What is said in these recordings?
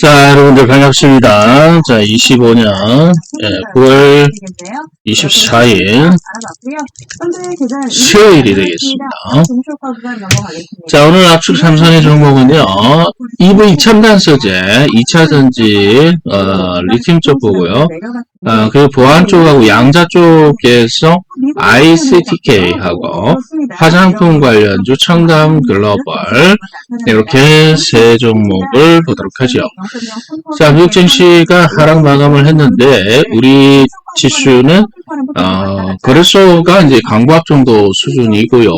자, 여러분들 반갑습니다. 자, 25년 예, 9월 되겠네요. 24일 알아봤고요. 현재 계좌는 수요일이 되겠습니다. 자, 오늘 압축 삼성의 종목은요, EV 첨단 소재, 2차 전지, 어, 리튬 쪽 보고요. 어, 그리고 보안 쪽하고 양자 쪽에서 ICTK하고 화장품 관련주 청담 글로벌 이렇게 세 종목을 보도록 하죠. 자, 미국 증시가 하락 마감을 했는데 우리 지수는 어, 거래소가 이제 강보합 정도 수준이고요.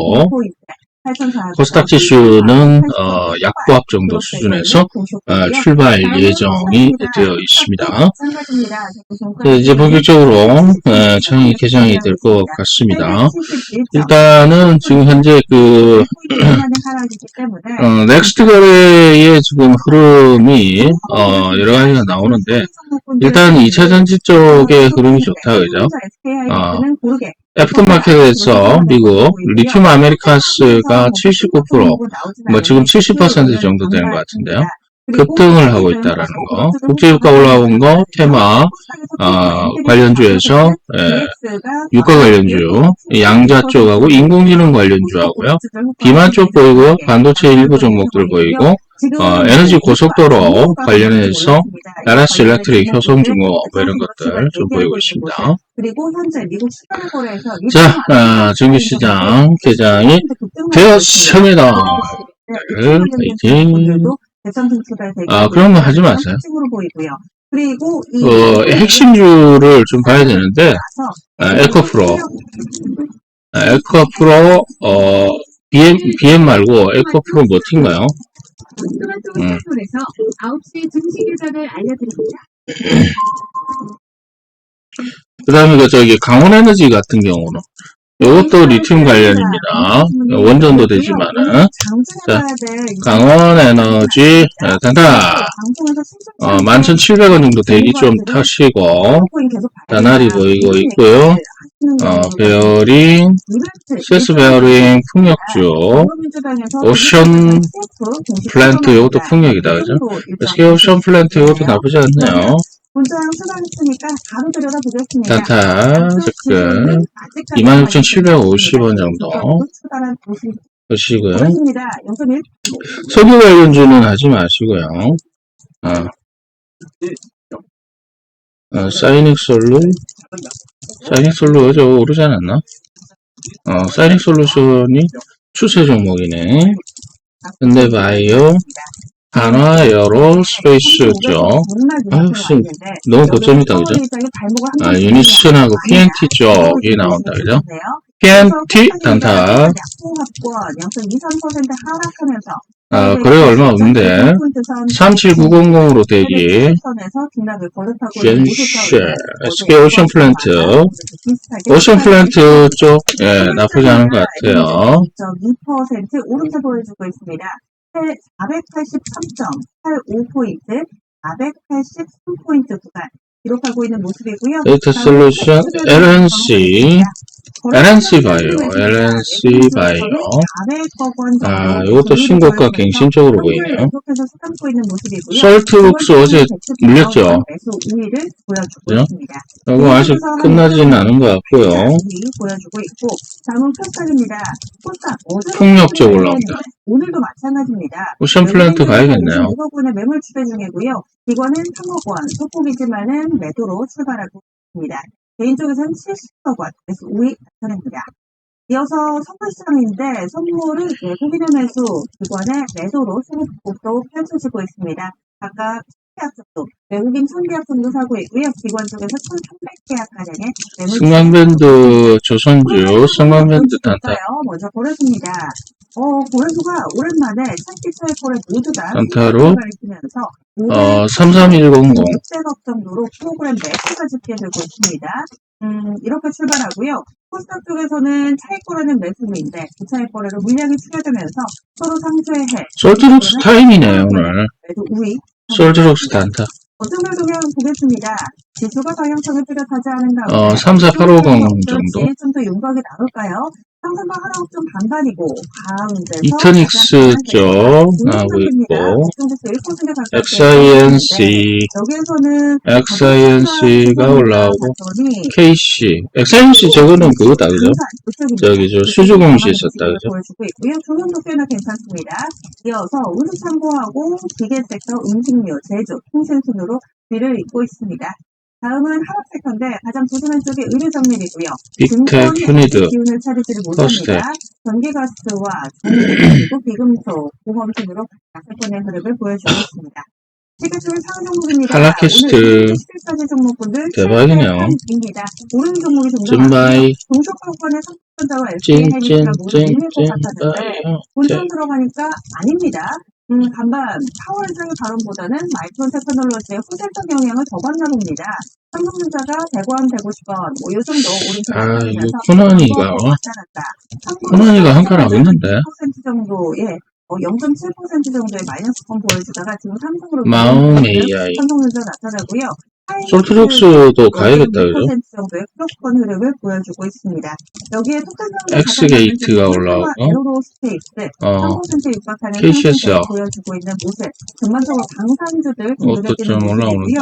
코스닥 지수는 어, 약보합 정도 수준에서 어, 출발 예정이 되어 있습니다. 네, 이제 본격적으로 어, 청이 개장이 될 것 같습니다. 일단은 지금 현재 그 어, 넥스트 거래의 지금 흐름이 어, 여러 가지가 나오는데 일단 2차 전지 쪽의 흐름이 좋다 그죠? 어, 애프터마켓에서 미국 리튬 아메리카스가 79%, 뭐 지금 70% 정도 되는 것 같은데요. 급등을 하고 있다라는 거. 국제유가 올라온 거 테마 어, 관련주에서 예, 유가 관련주, 양자 쪽하고 인공지능 관련주하고요. 비만 쪽 보이고 반도체 일부 종목들 보이고 어, 에너지 고속도로 관련해서 나라스 일렉트릭, 효성중공 뭐 이런 것들 좀 보이고 있습니다. 자, 아, 정규시장 개장이 되었습니다. 네, 파이팅. 아, 그런 거 하지 마세요. 그리고 어, 핵심주를 좀 봐야 되는데, 아, 에코프로. 아, 에코프로, 어, BM, BM 말고 에코프로 뭐 튄가요? 음. 통해서 9시 증시 계좌를 알려드립니다. 그 다음에 그 저기 강원 에너지 같은 경우는 이것도 리튬 관련입니다. 원전도 되지만은 자, 강원 에너지 네, 단타 어, 11,700원 정도 대기 좀 타시고 다날이 보이고 있고요. 어, 베어링, 세스 베어링 풍력주, 오션 플랜트 이것도 풍력이다 그죠? SK 오션 플랜트 이것도 나쁘지 않네요. 수강했으니까 바로. 단타 지금 26,750원 정도 보시고요. 그렇습니다. 0.1 석유 관련주는 하지 마시고요. 어. 어, 사이닉 솔루? 사이닉 솔루 어제 오르지 않았나? 어, 사이닉 솔루션이 추세 종목이네. 근데 바이오, 한화, 에어로, 스페이스죠. 아, 역시 너무 고점이다, 그죠? 아, 유니슨하고 PNT 쪽이 나온다, 그죠? PNT 단타. 약공합권 0.23% 하락하면서 아, 거래가 얼마 없는데. 37900으로 대기. 젠쉐, SK 오션 플랜트. 오션 플랜트 쪽, 예, 나쁘지 않은 것 같아요. 2.2% 오름세 보여주고 있습니다. 483.85포인트, 483포인트 구간 기록하고 있는 모습이고요. 데이터 솔루션, LNC, LNC 바이오, LNC 바이오. 아, 이것도 신고가 갱신적으로 보이네요. 솔트북스 어제 물렸죠? 그죠? 이거 아직 끝나지는 않은 것 같고요. 폭력적 올라온다. 오늘도 마찬가지입니다. 오션 플랜트 가야겠네요. 5억 원의 매물 추대 중이고요. 기관은 3억 원, 소폭이지만은 매도로 출발하고 있습니다. 개인적에서는 70억 원, 그래서 우위 나타납니다. 이어서 선물 시장인데 선물은 외국인의 매수, 기관의 매도로 소폭도 펼쳐지고 있습니다. 각각 계약 정도, 외국인 1000계약 정도 사고 있고요. 기관 쪽에서 1300계약 가량의 매물 승강밴드 조선주, 승강밴드 단타. 먼저 보내줍니다. 어, 고래수가 오랜만에 참기차의 거래 모두 다 단타로, 있으면서 어, 33100. 600억 정도로 프로그램 매수가 집계되고 있습니다. 음, 이렇게 출발하고요. 코스닥 쪽에서는 차익 거래는 매수인데 부차익 거래로 물량이 추가되면서 서로 상쇄해 솔트룩스 타임이네, 오늘. 매도 우위 솔트룩스 단타. 어떤 동향 보겠습니다. 지수가 방향성을 뚜렷하지 않은 가운데 어, 34850 정도. 좀 더 윤곽이 나올까요? 상승과 하락 좀 반반이고 가운데서 이터닉스 쪽 나오고 있고 XINC 여기에서는 XINC가 올라오고 KC XINC 저거는 그거다 그죠? 저기 저 수주공시 있었다 그죠? 보여주고 있고요. 조선도 꽤나 괜찮습니다. 이어서 운수 참고하고 기계 섹터, 음식료, 제조, 통신 순으로 뒤를 잇고 있습니다. 다음은 하락 섹터인데 가장 조심한 쪽이 의료 정밀이고요. 빅텍, 휴니드, 기운을 차리지를. 못합니다. 전기가스와 전기 그리고 비금속, 보험 순으로 약세권의 흐름을 보여주고 있습니다. 오늘 11가지 종목분들 대박이네요. 오른 종목이 좀 줌바이 동서권의 삼성전자와 SK 하이닉스가 모두 밀릴 것 같았는데 본선 들어가니까 아닙니다. 음, 반반 파월장의 발언보다는 마이크론 테크놀로지의 후세적 영향을 더 받나 봅니다. 삼성전자가 100원, 150원, 뭐, 요 정도 오른쪽 아, 이거 코난이가 코난이가 한칸 하고 있는데 10% 정도의 어, 0.7% 정도의 마이너스권 보여주다가 지금 삼성으로 마음 AI 삼성전자 나타나고요. 솔트록스도 가야겠다 그죠? 6% 정도의 흐름을 보여주고 있습니다. 여기에 엑스게이트가 올라오고, 에어로스페이스 어3% 육박하는 KCS 요. 상승세를 보여주고 있는 모습. 전반적으로 강산주들 이것도 좀 올라오는데.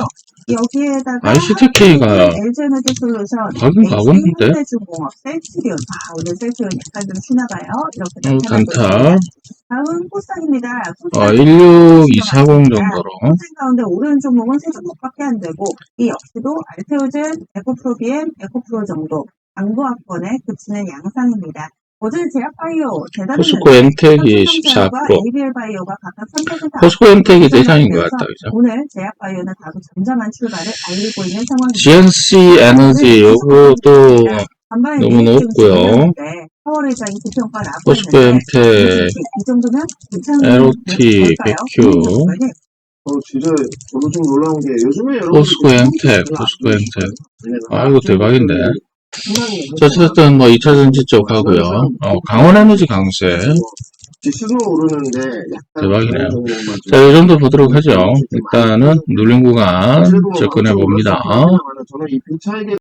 여기에다가 ICTK가 LG에너지 솔루션, 가긴 가겠는데? 현대중공업, 셀트리온. 아, 오늘 셀트리온 약간 좀 쉬나봐요. 이렇게 어, 나타나고 단타 다. 다음 코스닥입니다. 어, 16240 정도로 선생 가운데 오른 종목은 세 종목밖에 안 되고 이 역시도 알테오젠, 에코프로비엠, 에코프로 정도 강보합권에 그치는 양상입니다. 어제 제약바이오 포스코 엔텍이 14% ABL 바이오가 각각 3% 포스코 엔텍이 대상인 것 같다 그죠? 오늘 제약바이오는 다소 잠잠한 출발을 알리고 있는 상황입니다. GNC 에너지 반반의 너무 높고요. 증가하는데 파월회장이 고평가 나고 포스코 있는데 엔텍 이 정도면 괜찮은 LOT, 걸까요? 백큐. 음, 어, 진짜 저도 좀 놀라운 게 요즘에 여러분 포스코 엔텍, 포스코 엔텍. 아, 이거 대박인데. 자, 어쨌든 뭐 2차전지 쪽 하고요. 어, 강원 에너지 강세. 지수도 오르는데 약간 대박이네요. 자, 이 정도 보도록 하죠. 일단은 눌린 구간 접근해 봅니다. 저는 이 빈차익에